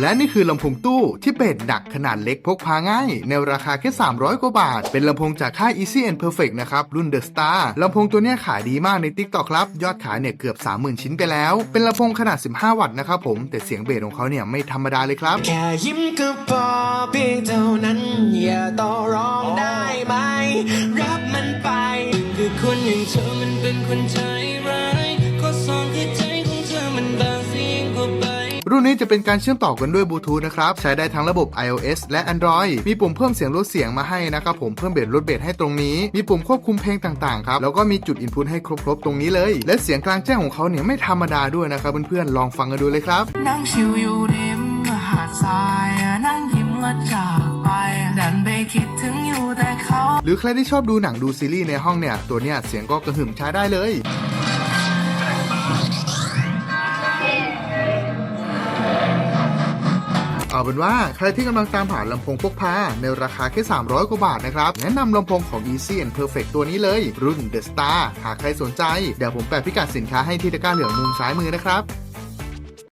และนี่คือลำโพงตู้ที่เบสหนักขนาดเล็กพกพาง่าย ในราคาแค่ 300 กว่าบาท เป็นลำโพงจากค่าย Easy and Perfect นะครับ รุ่น The Star ลำโพงตัวนี้ขายดีมากใน TikTok ครับ ยอดขายเนี่ยเกือบ 30,000 ชิ้นไปแล้ว เป็นลำโพงขนาด 15 วัตต์นะครับผม แต่เสียงเบสของเขาเนี่ยไม่ธรรมดาเลยครับ แค่ยิ้มก็พอเพียงเท่านั้น อย่าต่อรองได้ไหม รับมันไป คือคนอย่างเธอมันเป็นคนใจร้ายข้อสองคือใจของเธอมันบางเสียงกว่า รุ่นนี้จะเป็นการเชื่อมต่อกันด้วยบลูทูธนะครับ ใช้ได้ทั้งระบบ iOS และ Android มีปุ่มเพิ่มเสียงลดเสียงมาให้นะครับผมเพิ่มเบสลดเบสให้ตรงนี้ มีปุ่มควบคุมเพลงต่างๆครับ แล้วก็มีจุดอินพุตให้ครบๆ ตรงนี้เลย และเสียงกลางแจ้งของเขาเนี่ยไม่ธรรมดาด้วยนะครับเพื่อนๆ ลองฟังกันดูเลยครับ นั่งชิวอยู่ริมหาดทรายนั่งยิ้มและจากไปดันไปคิดถึงอยู่แต่เขาหรือใครที่ชอบดูหนังดูซีรีส์ในห้องเนี่ยตัวเนี้ยเสียงก็กระหึ่มใช้ได้เลย เอาเป็นว่าใครที่กำลังตามหาลำโพงพกพาในราคาแค่ 300 กว่าบาทนะครับ แนะนำลำโพงของ Easy and Perfect ตัวนี้เลย รุ่น The Star หากใครสนใจ เดี๋ยวผมแปะพิกัดสินค้าให้ที่ตะกร้าเหลืองมุมซ้ายมือนะครับ